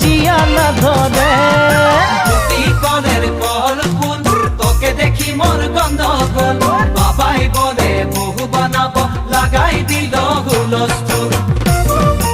জিয়া না ধরে। কনের কল তোকে দেখি মোর গন্ধ বাবাই